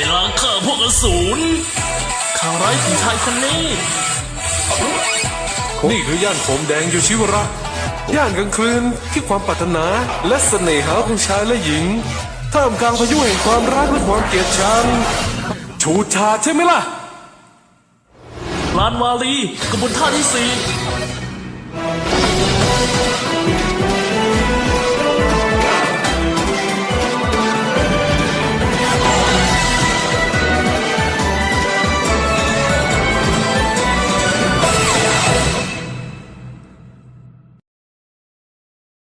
ในล้างข้าพวกอสูรข่าวร้ายของชายคนนี้ นี่คือย่านผมแดงอยู่ชิวระ ย่านกลางคืนที่ความปรารถนาและเสน่หาของชายและหญิง ท่ามกลางพายุแห่งความรักและความเกลียดชังชูชาใช่ไหมล่ะลานวาลีกระบวนท่าที่สี่